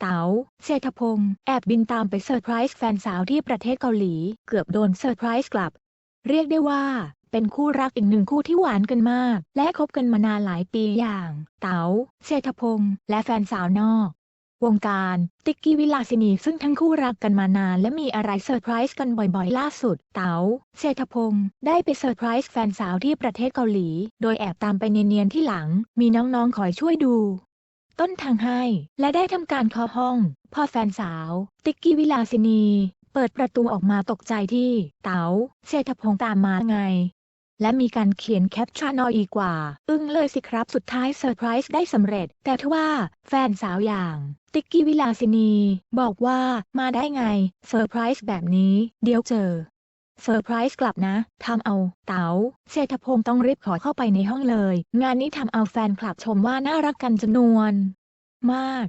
เต๋าเศรษฐพงศ์แอบบินตามไปเซอร์ไพรส์แฟนสาวที่ประเทศเกาหลี เกือบโดนเซอร์ไพรส์กลับ เรียกได้ว่าเป็นคู่รักอีกหนึ่งคู่ที่หวานกันมาก และคบกันมานานหลายปีอย่าง เต๋าเศรษฐพงศ์และแฟนสาวนอก วงการติ๊กกี้วิลาสินีซึ่งทั้งคู่รักกันมานานและมีอะไรเซอร์ไพรส์กันบ่อยๆ ล่าสุด เต๋าเศรษฐพงศ์ได้ไปเซอร์ไพรส์แฟนสาวที่ประเทศเกาหลี โดยแอบตามไปเนียนๆที่หลัง มีน้องๆคอยช่วยดู ต้นทางให้ และได้ทำการเคาะห้อง พอแฟนสาว ติ๊กกี้วิลาสินี เปิดประตูออกมาตกใจที่ เต๋าเศรษฐพงศ์ตามมาไง และมีการเขียนแคปชั่นเอาอีกกว่า อึ้งเลยสิครับสุดท้ายเซอร์ไพรส์ได้สำเร็จ แต่ทว่าแฟนสาวอย่าง ติ๊กกี้วิลาสินี บอกว่ามาได้ไงเซอร์ไพรส์แบบนี้ เดี๋ยวเจอ เซอร์ไพรส์กลับนะ ทำเอาเต๋าเศรษฐพงศ์ต้องรีบขอเข้าไปในห้องเลย งานนี้ทำเอาแฟนคลับชมว่าน่ารักกันจำนวน มาก